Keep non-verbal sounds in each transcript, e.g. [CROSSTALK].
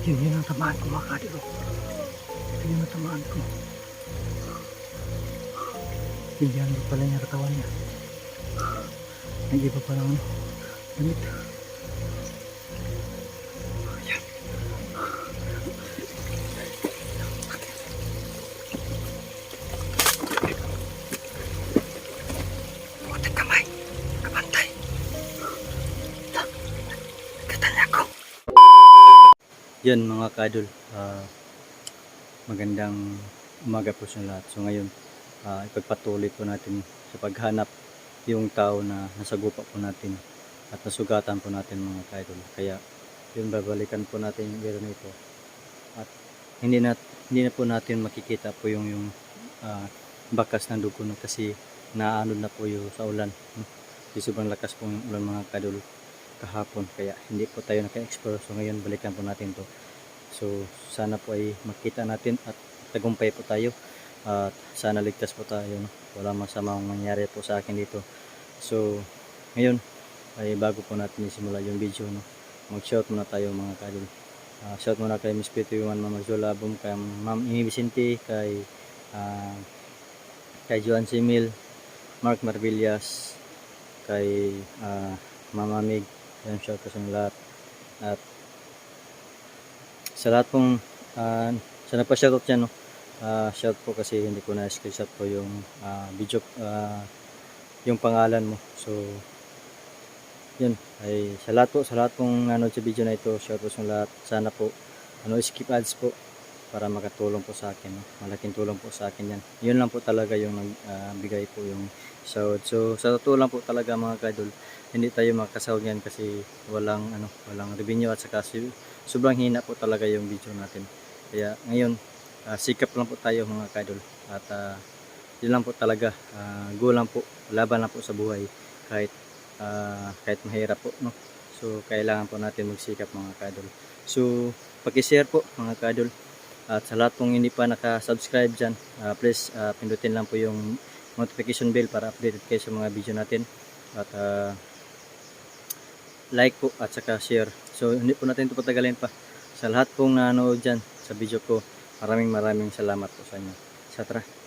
Yun, yun ang tamaan ko mga kadol. Ito yun ang tamaan ko. Bigyan din pala niya katawan niya. Nag-iba pala ano. Damit. Ayan. Yan mga kadol, ah, magandang umaga po sa lahat. So ngayon, ah, ipagpatuloy po natin sa paghanap yung tao na nasagupa po natin at nasugatan po natin mga kadol. Kaya yun babalikan po natin yung na ito. At hindi na, hindi na po natin makikita po yung, yung ah, bakas ng dugo no, kasi naanod na po yung sa ulan. No? Kasi sobrang lakas po yung ulan mga kadol kahapon kaya hindi po tayo naka-explore. So ngayon balikan po natin to. So sana po ay makita natin at tagumpay po tayo. At sana ligtas po tayo no? wala masamang mangyari po sa akin dito. So ngayon ay bago po natin isimula yung video no? Mag shout muna tayo mga kadol Ah, shout muna kay Miss Mama Zola Boom kay Ma'am Amy Vicente kay ah, kay Joan Simil Mark Marvillas kay ah, Mama Mig yan, shout ko sa lahat. At sa lahat pong uh, sa nagpa-shoutout dyan, no? Ah, shout po kasi hindi ko na-screenshot po yung ah, video, ah, yung pangalan mo. So, yun. Ay, sa lahat po, sa lahat pong nanood sa video na ito, shout po sa lahat. Sana po, ano, skip ads po para makatulong po sa akin. No? Malaking tulong po sa akin yan. Yun lang po talaga yung nagbigay po yung sahod. So, sa totoo lang po talaga mga kadol, hindi tayo makasahod yan kasi walang ano, walang revenue at saka sobrang hina po talaga yung video natin. Kaya ngayon, ah, sikap lang po tayo mga kadol. At ah, yun lang po talaga, uh, go lang po, laban lang po sa buhay kahit ah, kahit mahirap po, no? So, kailangan po natin magsikap mga kadol. So, paki-share po mga kadol. At sa lahat pong hindi pa naka-subscribe dyan, ah, please ah, pindutin lang po yung notification bell para updated kayo sa mga video natin. At ah, like po at saka share. So hindi po natin ito patagalin pa. Sa lahat pong nanonood dyan sa video ko, maraming maraming salamat po sa inyo. Sa tara.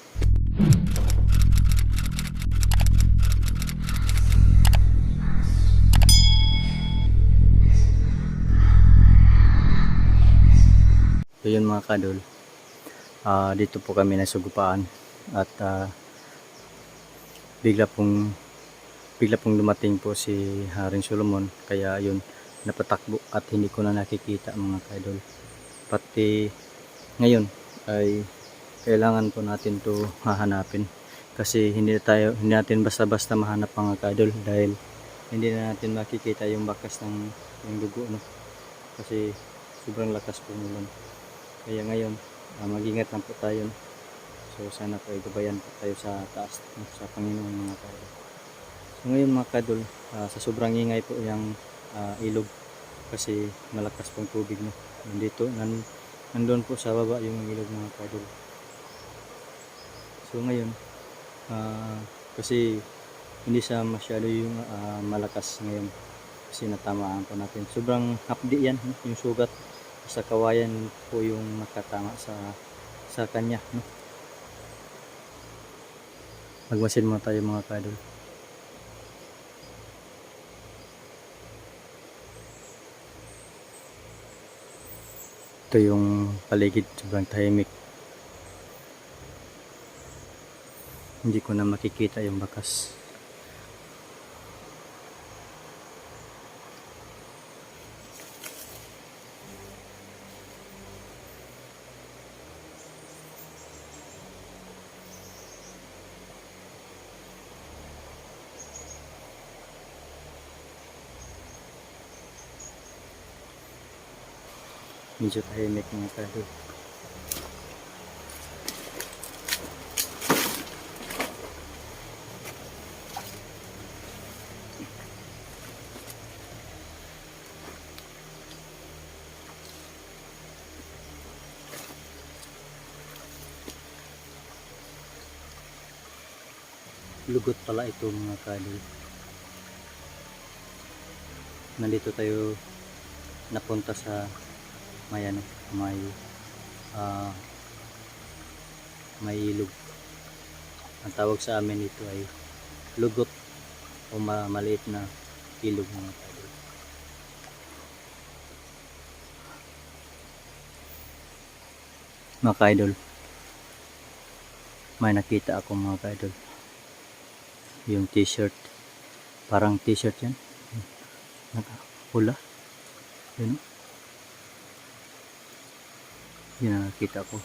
So yun mga kadol. Ah, dito po kami nasugupaan at ah, bigla pong bigla pong dumating po si Haring Solomon. Kaya yun napatakbo at hindi ko na nakikita mga kaidol. Pati ngayon ay kailangan po natin to hahanapin. Kasi hindi tayo hindi natin basta-basta mahanap mga kaidol dahil hindi na natin makikita yung bakas ng yung dugo no? Kasi sobrang lakas po ng kaya ngayon ah, mag-ingat lang po tayo so sana po ay gabayan po tayo sa taas no? sa Panginoon mga kaidol So ngayon mga kadol, ah, sa sobrang ingay po yung ah, ilog kasi malakas pong tubig no. Nandito, nan, nandun po sa baba yung ilog mga kadol. So ngayon, ah, kasi hindi siya masyado yung ah, malakas ngayon kasi natamaan po natin. Sobrang hapdi yan, yung sugat sa kawayan po yung nakatama sa sa kanya. No? Magmasid muna tayo mga kadol. Ito yung paligid sobrang tahimik. Hindi ko na makikita yung bakas. Medyo tahimik mga kadol. Lugot pala ito mga kadol. Nandito tayo napunta sa may ano, may ah, may ilog. Ang tawag sa amin dito ay lugot o ma- maliit na ilog mga kadol. Mga idol, may nakita ako mga idol. Yung t-shirt, parang t-shirt yan. Nakapula. Yun. Yun ang nakita ko.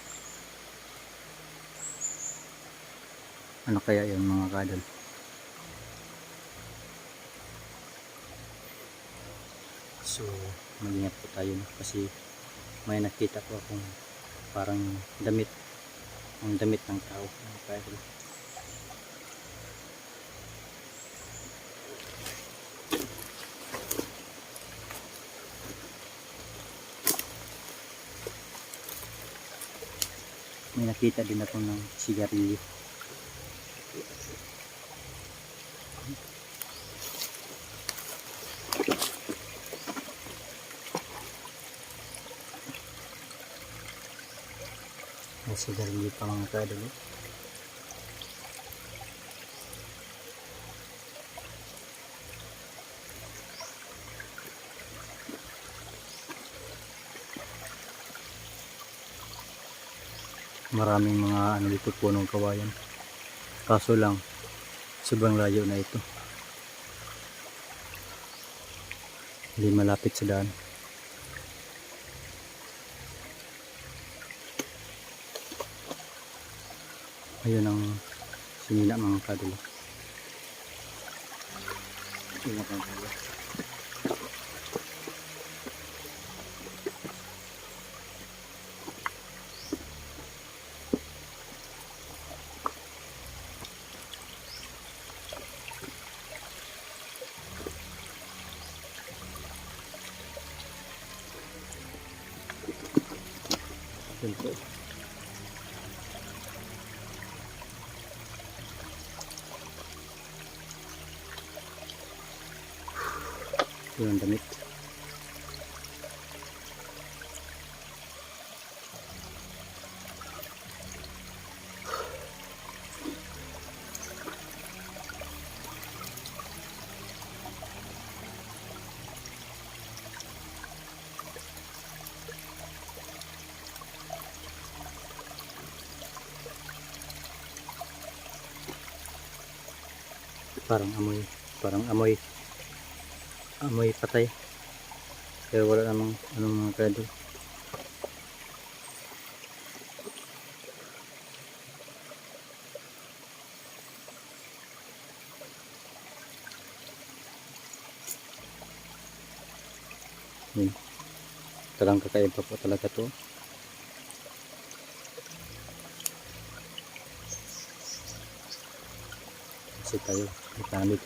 Ano kaya yun mga kadol? So, mag-ingat po tayo kasi may nakita ko akong parang damit ang damit ng tao mga kadol. May nakita din ako ng sigarilyo. May sigarilyo pa mga kadol. Maraming mga ano dito punong kawayan. Kaso lang, sobrang layo na ito. Hindi malapit sa daan. Ayun ang sinila mga kadula. Ingat ang kadula. Yun ang damit. Parang amoy, parang amoy, amoy patay. Pero wala namang anong mga kadol. Yun. Talang kakaiba po talaga to. Kasi tayo,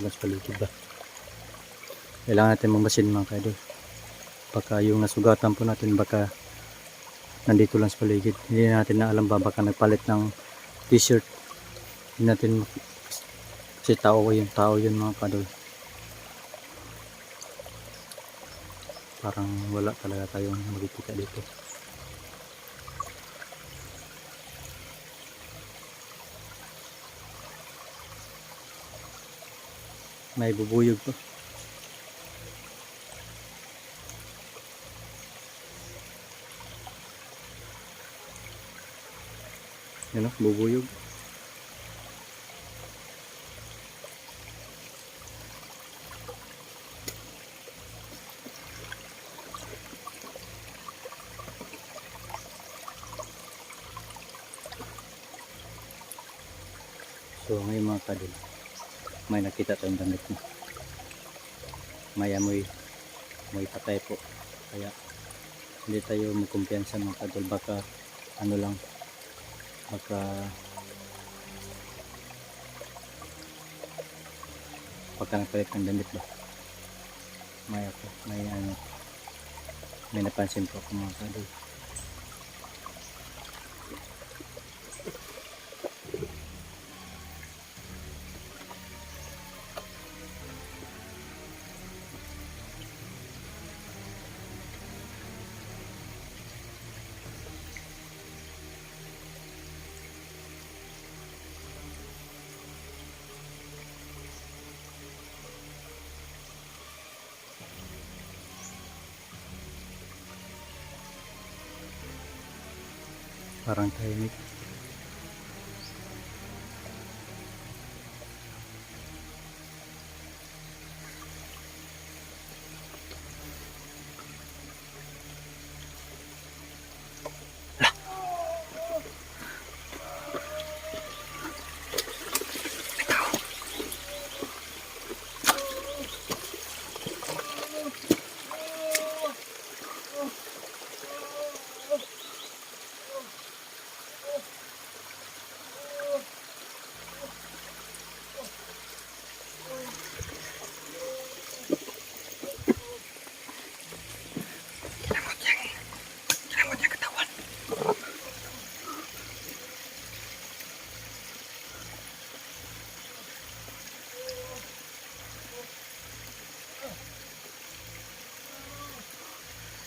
lang sa paligid ba. Kailangan natin mamasin mga kadol. Baka yung nasugatan po natin baka nandito lang sa paligid. Hindi natin na alam ba baka nagpalit ng t-shirt. Hindi natin kasi tao yung tao yun mga kadol. Parang wala talaga tayong makikita dito. May bubuyog pa. Yan o, bubuyog. So ngayon mga kadol, may nakita tayong damit mo. May amoy, amoy patay po. Kaya hindi tayo magkumpiyansa mga kadol. Baka ano lang, baka pagka nagpalit ng damit ba? May ako may ano may napansin po ako mga kadol Parang tahimik.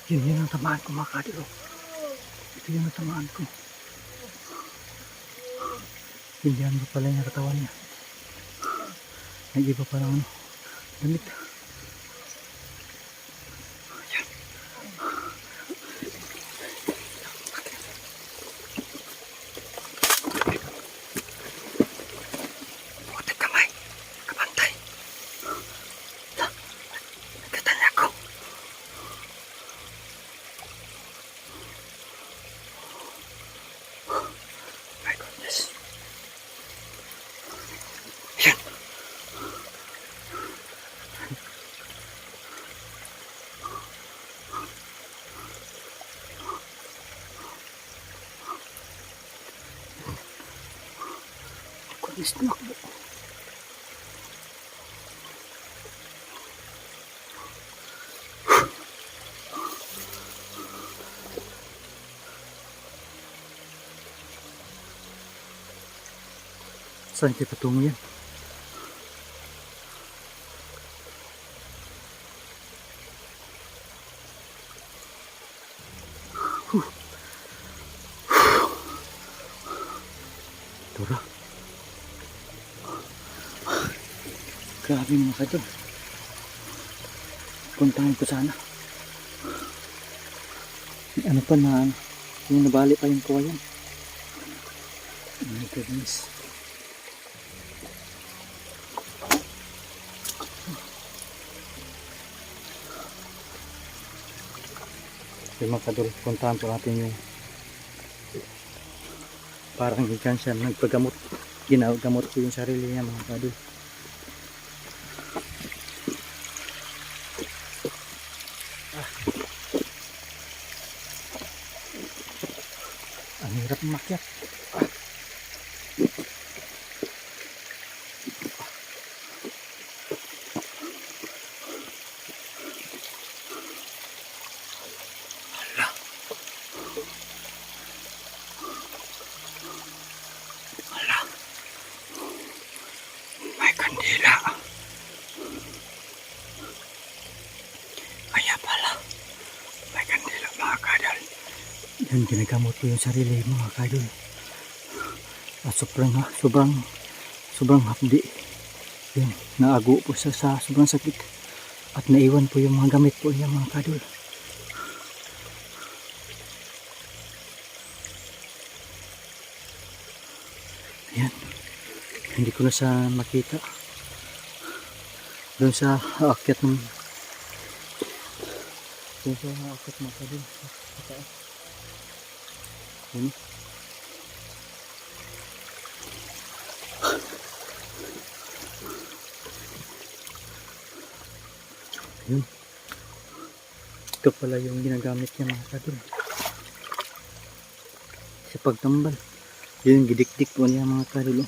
Yun, yun ang tamaan ko mga kadilo. Ito yun ang tamaan ko. Hindihan ba pala yung katawan niya? Nag-iba pa lang ano. Damit. Ayan. Goodness, tumakbo. Saan kayo patungo yan? Grabe mga kadol. Puntahan ko sana. Ano pa na, yung nabali pa yung kawayan. Oh my goodness. Yung mga kadol, puntahan po natin yung parang gikan siya nagpagamot ginagamot ko yung sarili niya mga kadol hirap makyat ah. Hala. Hala. May kandila. Kaya pala. May kandila mga kadal. Yan, ginagamot ko yung sarili mga kadal. At sobrang, sobrang, sobrang hapdi. Yun, naago po siya sa sobrang sakit. At naiwan po yung mga gamit po niya mga kadal. Ayan. Hindi ko na siya makita. Doon sa aakyat ng doon sa aakyat mga kadal. Sa taas. Yun. Yun. Ito pala yung ginagamit niya mga kadal. Sa pagtambal. Yun, gidikdik po niya mga karulo.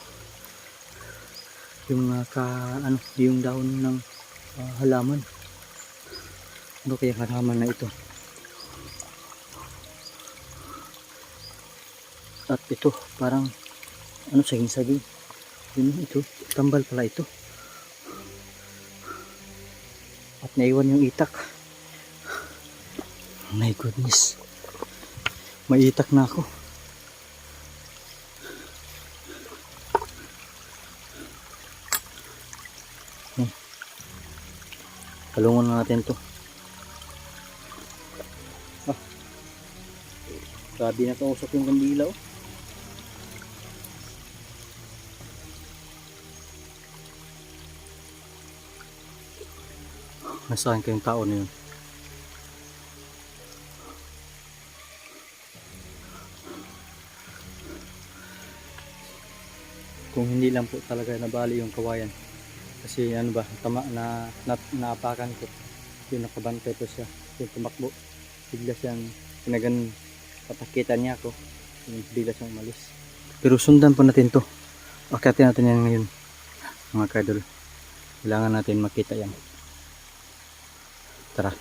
Yung uh, ka, ano, yung daon ng ah, halaman. Ano kaya halaman na ito? At ito, parang, ano, saging-saging. Yun, ito, tambal pala ito. At naiwan yung itak. My goodness. May itak na ako. Kalungan na natin to. Ah. Grabe na kausap yung kandila oh. Nasaan kayong tao na yun? Kung hindi lang po talaga nabali yung kawayan. Kasi ano ba, tama na, na naapakan ko. Yung nakabantay po siya. Yung tumakbo. Bigla siyang pinagan patakitan niya ako. Yung bigla siyang umalis. Pero sundan po natin to. Akyatin natin yan ngayon. Mga kadol. Kailangan natin makita yan. Tara.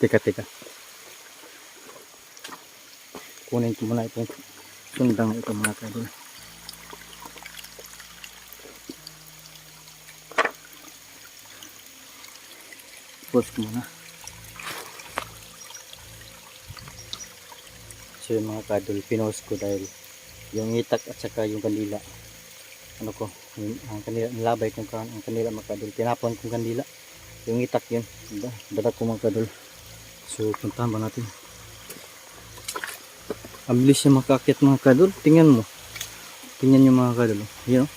Teka, teka. Kunin ko muna itong sundang ito mga kadol. Pause ko muna. So yung mga kadol, pinost ko dahil yung itak at saka yung kandila. Ano ko, ang kanila, nilabay kong kan, ang kanila mga kadol. Tinapon kong kandila. Yung itak yun. Diba? Dala ko mga kadol. So puntahan ba natin? Ang bilis siya makakit mga kadol. Tingnan mo. Tingnan yung mga kadol. Yan oh.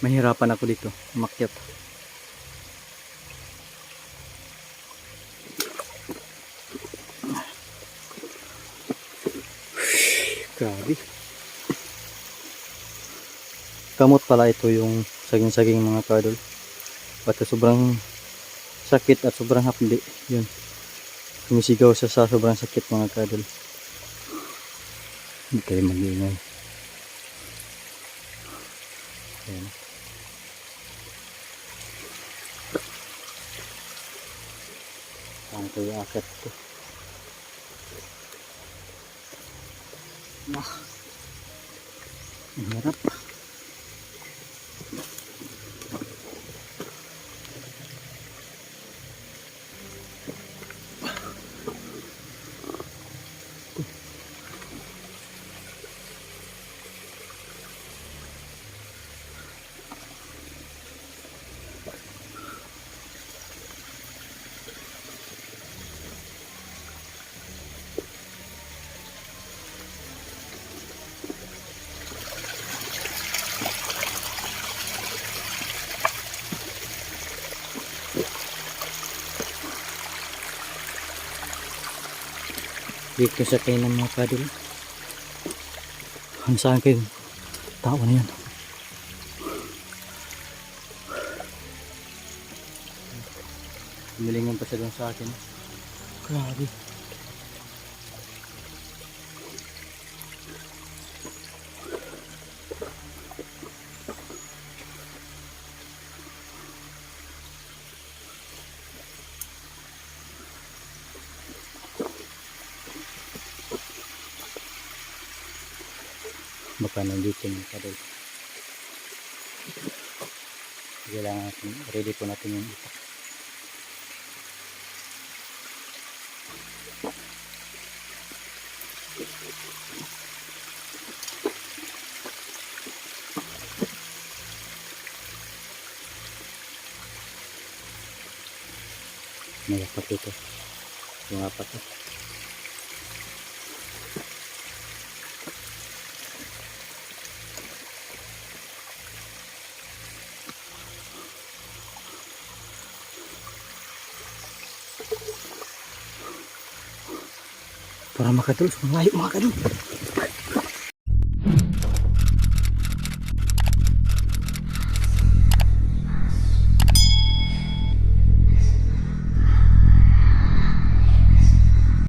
Mahirapan ako dito. Umakyat. [SIGHS] Grabe. Kamot pala ito yung saging-saging mga kadol. Pati sobrang sakit at sobrang hapdi. Yun. Sumisigaw siya sa sobrang sakit mga kadol. Hindi kayo mag-iingay. Ayan. Saan ito yung akit ko? Nah. Ang hirap. Dito sa ng mga kadol. Ang saan kayo? Tao na yan. Milingan pa siya doon sa akin. Grabe. Baka nandito yung kadol kailangan natin ready po natin yung itak. May apat ito yung apat ito para makatulos malayo mga kadol